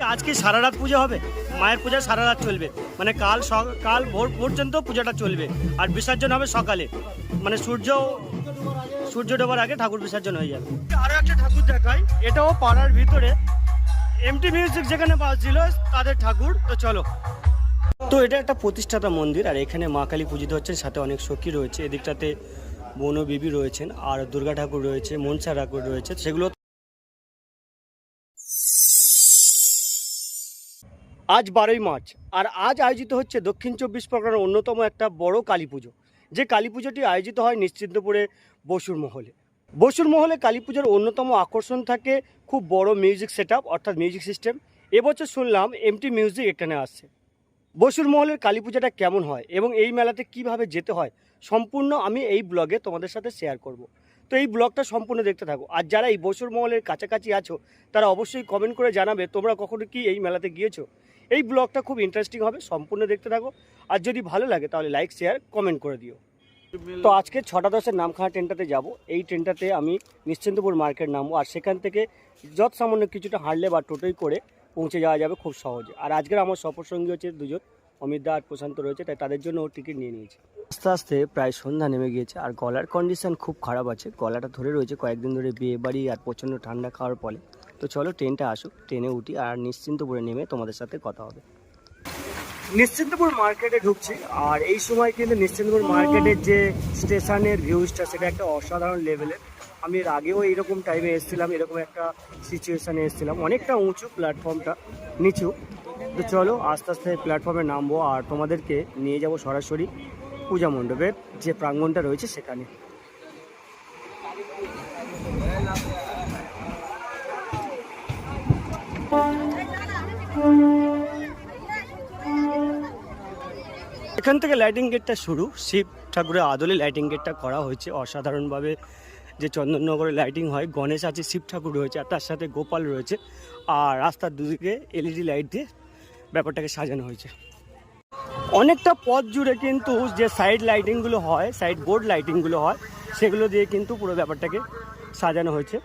আজকে সারা রাত পুজো হবে? মায়ের পূজা সারা রাত চলবে। মানে কাল কাল ভোর পর্যন্ত পূজাটা চলবে। আর বিসর্জন হবে সকালে। মানে সূর্য সূর্য ডোবার আগে ঠাকুর বিসর্জন হয়ে যাবে। আরও একটা ঠাকুর দেখাই। এটাও পাড়ার ভিতরে। এমটি মিউজিক যেখানে বাজছিল, তাদের ঠাকুর। তো চলো। তো এটা একটা প্রতিষ্ঠাতা মন্দির, আর এখানে মা কালী পূজিত হচ্ছেন, সাথে অনেক সখী রয়েছে। এদিকটাতে বনু বিবি রয়েছেন, আর দুর্গা ঠাকুর রয়েছে, মনসা ঠাকুর রয়েছে। সেগুলো আজ বারোই মার্চ, আর আজ আয়োজিত হচ্ছে দক্ষিণ চব্বিশ পরগনার অন্যতম একটা বড় কালী পুজো। যে কালী পুজোটি আয়োজিত হয় নিশ্চিন্তপুরে বসুর মহলে। বসুর মহলে কালী পুজোর অন্যতম আকর্ষণ থাকে খুব বড় মিউজিক সেট অর্থাৎ মিউজিক সিস্টেম। এবছর শুনলাম এমটি মিউজিক এখানে আসছে। বসুর মহলের কালী পূজাটা কেমন হয় এবং এই মেলাতে কীভাবে যেতে হয় সম্পূর্ণ আমি এই ব্লগে তোমাদের সাথে শেয়ার করব। তো এই ব্লগটা সম্পূর্ণ দেখতে থাকো। আর যারা এই বসুর মহলের কাছাকাছি আছো, তারা অবশ্যই কমেন্ট করে জানাবে তোমরা কখনো কি এই মেলাতে গিয়েছো? এই ব্লগটা খুব ইন্টারেস্টিং হবে, সম্পূর্ণ দেখতে থাকো। আর যদি ভালো লাগে তাহলে লাইক শেয়ার কমেন্ট করে দিও। তো আজকে ছটা দশের নামখানা ট্রেনটাতে যাব। এই ট্রেনটাতে আমি নিশ্চিন্তপুর মার্কেট নামবো আর সেখান থেকে যত সামান্য কিছুটা হাঁটলে বা টোটোই করে পৌঁছে যাওয়া যাবে খুব সহজে। আর আজকের আমার সফরসঙ্গী হচ্ছে দুজন, অমিত দা আর প্রশান্ত রয়েছে, তাই তাদের জন্য ও টিকিট নিয়ে নিয়েছে। আস্তে আস্তে প্রায় সন্ধ্যা নেমে গিয়েছে আর গলার কন্ডিশন খুব খারাপ আছে। গলাটা ধরে রয়েছে কয়েকদিন ধরে বিয়ে বাড়ি আর প্রচণ্ড ঠান্ডা খাওয়ার ফলে। তো চলো ট্রেনটা আসুক, ট্রেনে উঠি আর নিশ্চিন্তপুরে নেমে তোমাদের সাথে কথা হবে। নিশ্চিন্তপুর মার্কেটে ঢুকছি, আর এই সময় কিন্তু নিশ্চিন্তপুর মার্কেটের যে স্টেশনের ভিউজটা সেটা একটা অসাধারণ লেভেলের আমি এর আগেও এরকম টাইমে এসেছিলাম, এরকম একটা সিচুয়েশানে এসেছিলাম। অনেকটা উঁচু প্ল্যাটফর্মটা নিচু। তো চলো আস্তে আস্তে প্ল্যাটফর্মে নামবো আর তোমাদেরকে নিয়ে যাব সরাসরি পূজা মণ্ডপের যে প্রাঙ্গণটা রয়েছে সেখানে। এখান থেকে লাইটিং গেটটা শুরু। শিব ঠাকুরের আদলে লাইটিং গেটটা করা হয়েছে। অসাধারণভাবে যে চন্দননগরে লাইটিং হয়, গণেশ আছে, শিব ঠাকুর রয়েছে, আর তার সাথে গোপাল রয়েছে। আর রাস্তার দুদিকে এলইডি লাইট দিয়ে ব্যাপারটাকে সাজানো হয়েছে। অনেকটা পথ জুড়ে কিন্তু যে সাইড লাইটিংগুলো হয় সাইড বোর্ড লাইটিংগুলো হয়, সেগুলো দিয়ে কিন্তু পুরো ব্যাপারটাকে সাজানো হয়েছে।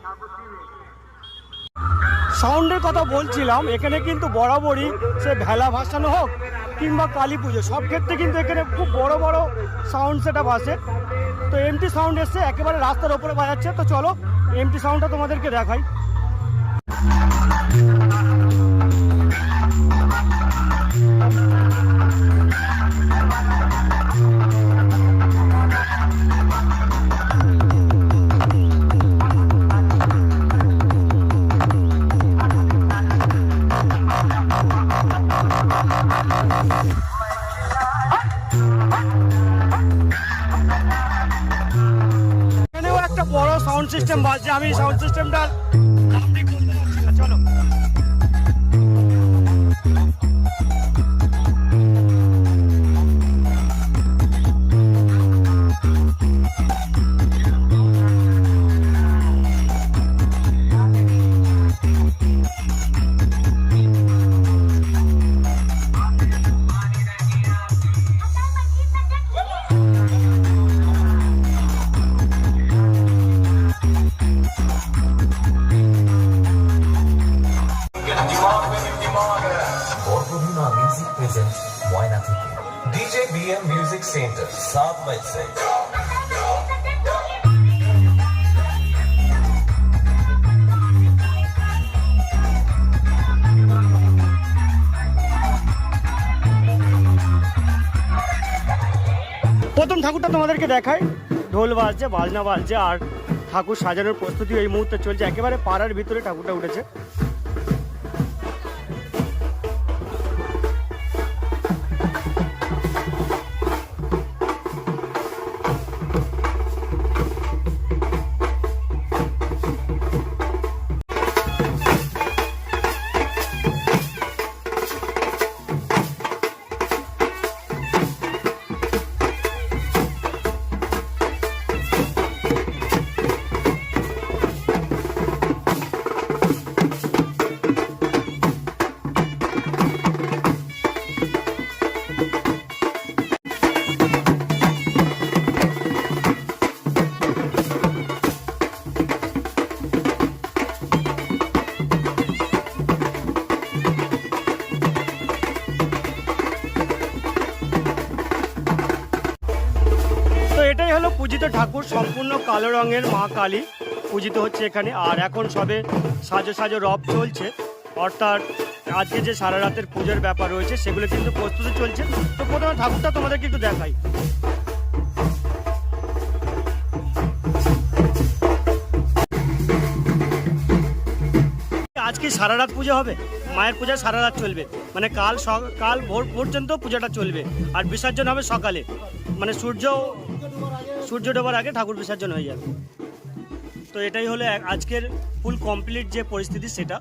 সাউন্ডের কথা বলছিলাম, এখানে কিন্তু বরাবরই সে ভেলা ভাসানো হোক কিংবা কালী পুজো, সব ক্ষেত্রে কিন্তু এখানে খুব বড় বড় সাউন্ড সেট আপ আসে তো এমটি সাউন্ড এসছে, একেবারে রাস্তার ওপরে বাজাচ্ছে। তো চলো এমটি সাউন্ডটা তোমাদেরকে দেখাই। সাউন্ড সিস্টেম বাজছে আমি সাউন্ড সিস্টেমটার ঠাকুরটা তোমাদেরকে দেখায় ঢোল বাজছে, বাজনা বাজছে, আর ঠাকুর সাজানোর প্রস্তুতি এই মুহূর্তে চলছে। একেবারে পাড়ার ভিতরে ঠাকুরটা উঠেছে। কালো রঙের মা কালী পূজিত হচ্ছে এখানে। আর এখন সবে সাজো সাজো রব চলছে। অর্থাৎ আজকে যে সারা রাতের পুজোর ব্যাপার রয়েছে, সেগুলো কিন্তু প্রস্তুতি চলছে। তো প্রথমে ঠাকুরটা তোমাদেরকে একটু দেখাই। আজকে সারা রাত পুজো হবে। মায়ের পূজা সারা রাত চলবে। মানে কাল কাল ভোর পর্যন্ত পূজাটা চলবে। আর বিসর্জন হবে সকালে। মানে সূর্য সূর্য ডোবার আগে ঠাকুর বিসর্জন হয়ে যাবে। তো এটাই হলো আজকের ফুল কমপ্লিট যে পরিস্থিতি সেটা।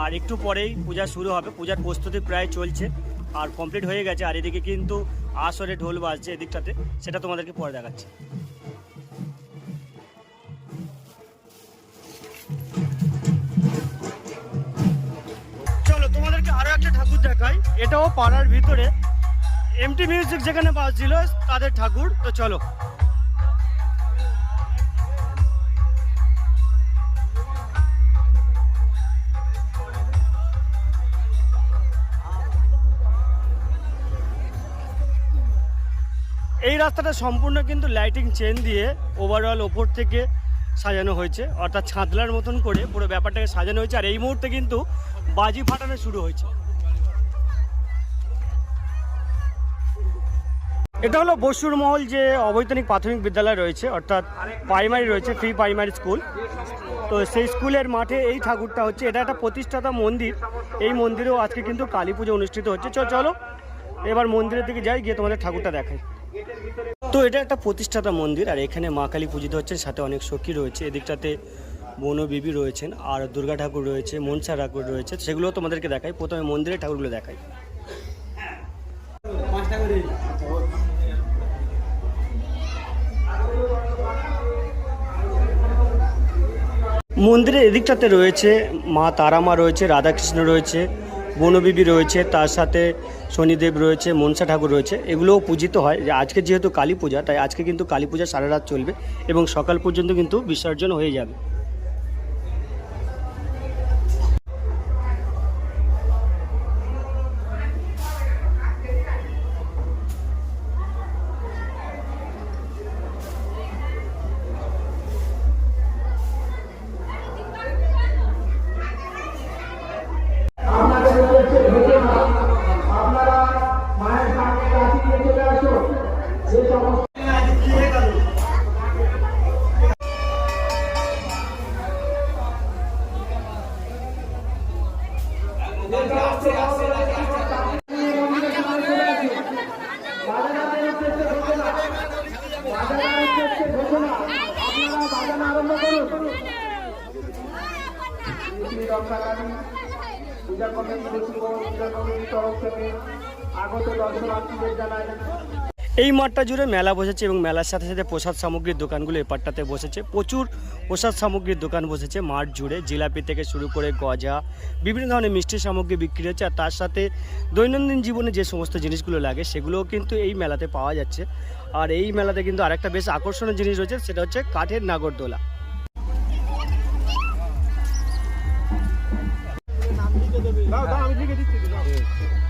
আর একটু পরেই পূজা শুরু হবে। পূজার প্রস্তুতি প্রায় চলছে। আর কমপ্লিট হয়ে গেছে। আর এদিকে কিন্তু আসরে ঢোল বাজছে এদিকটাতে। সেটা তোমাদেরকে পরে দেখাচ্ছি। চলো তোমাদেরকে আরও একটা ঠাকুর দেখাই। এটাও পাড়ার ভিতরে। এমটি মিউজিক যেখানে বাজছিল, তাদের ঠাকুর। তো চলো। এই রাস্তাটা সম্পূর্ণ কিন্তু লাইটিং চেন দিয়ে ওভারঅল ওপর থেকে সাজানো হয়েছে। অর্থাৎ ছাদলার মতন করে পুরো ব্যাপারটাকে সাজানো হয়েছে। আর এই মুহূর্তে কিন্তু বাজি ফাটানো শুরু হয়েছে। এটা হলো বসুর মহল যে অবৈতনিক প্রাথমিক বিদ্যালয় রয়েছে, অর্থাৎ প্রাইমারি রয়েছে ফ্রি প্রাইমারি স্কুল তো সেই স্কুলের মাঠে এই ঠাকুরটা হচ্ছে, এটা একটা প্রতিষ্ঠাতা মন্দির। এই মন্দিরেও আজকে কিন্তু কালী পুজো অনুষ্ঠিত হচ্ছে। চ- চলো, এবার মন্দিরের দিকে যাই, গিয়ে তোমাদের ঠাকুরটা দেখাই। তো এটা একটা প্রতিষ্ঠাতা মন্দির, আর এখানে মা কালী পূজিত হচ্ছেন, সাথে অনেক সখী রয়েছে। এদিকটাতে বনবিবি রয়েছেন, আর দুর্গা ঠাকুর রয়েছে, মনসা ঠাকুর রয়েছে। সেগুলো তোমাদেরকে দেখাই, প্রথমে মন্দিরের ঠাকুরগুলো দেখাই। মন্দিরের এদিকটাতে রয়েছে মা তারামা রয়েছে, রাধাকৃষ্ণ রয়েছে, বনবিবি রয়েছে, তার সাথে শনিদেব রয়েছে, মনসা ঠাকুর রয়েছে। এগুলোও পূজিত হয়। যে আজকে যেহেতু কালী পূজা, তাই আজকে কিন্তু কালী পূজা সারা রাত চলবে এবং সকাল পর্যন্ত কিন্তু বিসর্জন হয়ে যাবে। পূজা কমিটি বসিব পূজা কমিটির তরফ থেকে আগত দর্শনার্থীদের জানাই এই মাঠটা জুড়ে মেলা বসেছে এবং মেলার সাথে সাথে প্রসাদ সামগ্রীর দোকানগুলো এপারটাতে বসেছে। প্রচুর প্রসাদ সামগ্রীর দোকান বসেছে মাঠ জুড়ে। জিলাপি থেকে শুরু করে গজা, বিভিন্ন ধরনের মিষ্টি সামগ্রী বিক্রি হচ্ছে আর তার সাথে দৈনন্দিন জীবনে যে সমস্ত জিনিসগুলো লাগে সেগুলোও কিন্তু এই মেলাতে পাওয়া যাচ্ছে। আর এই মেলাতে কিন্তু আরেকটা বেশ আকর্ষণীয় জিনিস রয়েছে, সেটা হচ্ছে কাঠের নাগরদোলা। আপনাদের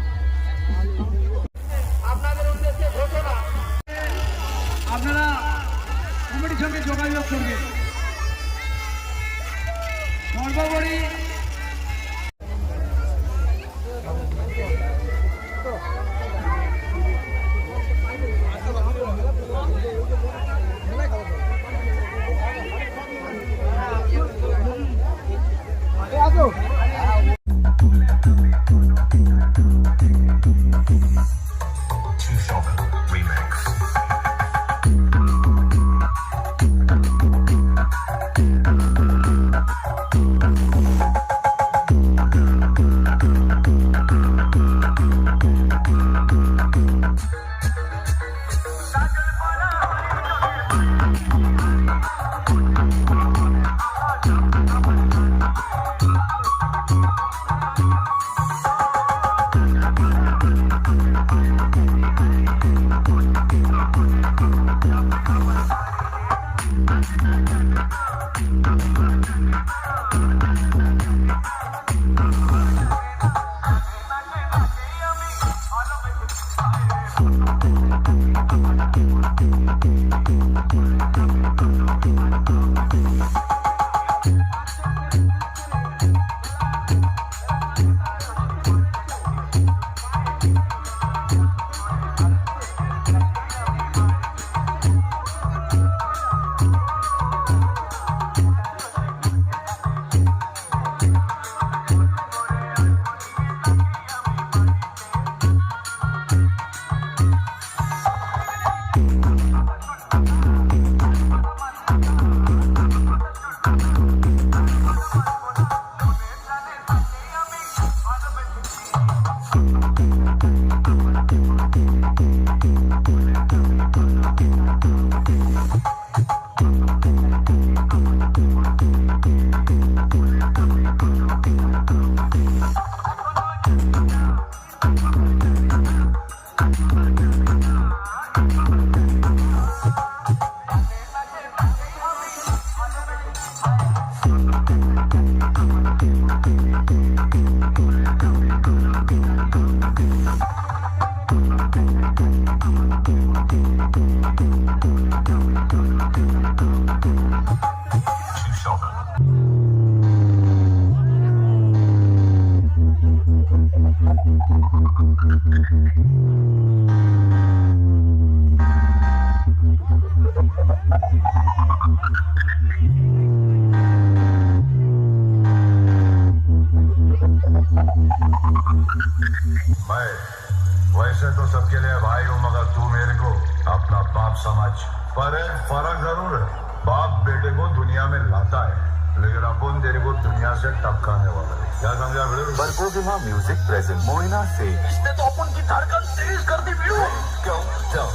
वैसे तो सबके लिए भाई हूँ, मगर तू मेरे को अपना बाप समझ। पर फ़र्क ज़रूर है। बाप बेटे को दुनिया में लाता है। लेकिन अपन तेरे को दुनिया से टपकाने वाला है क्या समझा मेरे बरगोविमा म्यूजिक प्रेजेंट मोइना से इसने तो अपन की धड़कन तेज कर दी वीडियो क्यों क्यों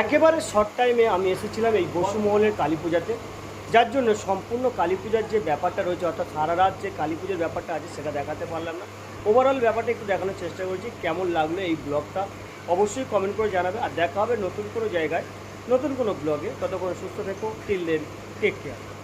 একেবারে শর্ট টাইমে আমি এসেছিলাম এই বসুমহলের কালী পূজাতে যার জন্য সম্পূর্ণ কালী পূজার যে ব্যাপারটা রয়েছে অর্থাৎ সারা রাত যে কালী পুজোর ব্যাপারটা আছে সেটা দেখাতে পারলাম না ওভারঅল ব্যাপারটা একটু দেখানোর চেষ্টা করছি, কেমন লাগল এই ব্লগটা? অবশ্যই কমেন্ট করে জানাবে আর দেখা হবে নতুন কোনো জায়গায়, নতুন কোনো ব্লগে। ততক্ষণ সুস্থ থেকো টিল দেন টেক কেয়ার